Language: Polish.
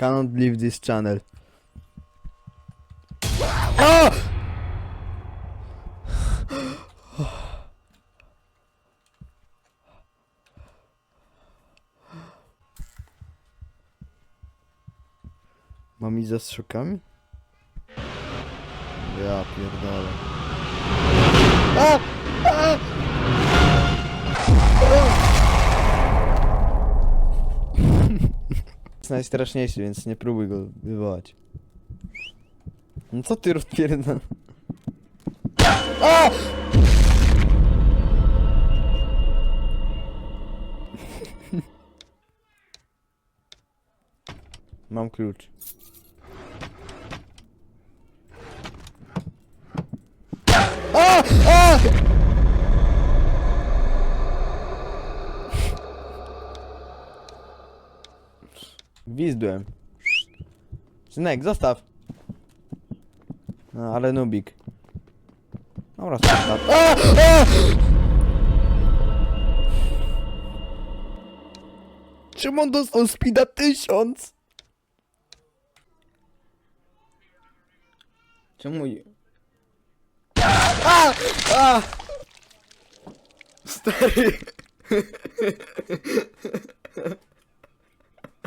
Cannot leave this channel. Mam iść za? Ja pierdolę. Najstraszniejszy, więc nie próbuj go wywołać. No co ty rozpierdol? A! Mam klucz. A! A! Gwizdłem. Synek, zostaw. No, ale nubik. Dobra, zostaw. A! A! Czemu on dostał speeda 1000? Czemu... A! A! Stary!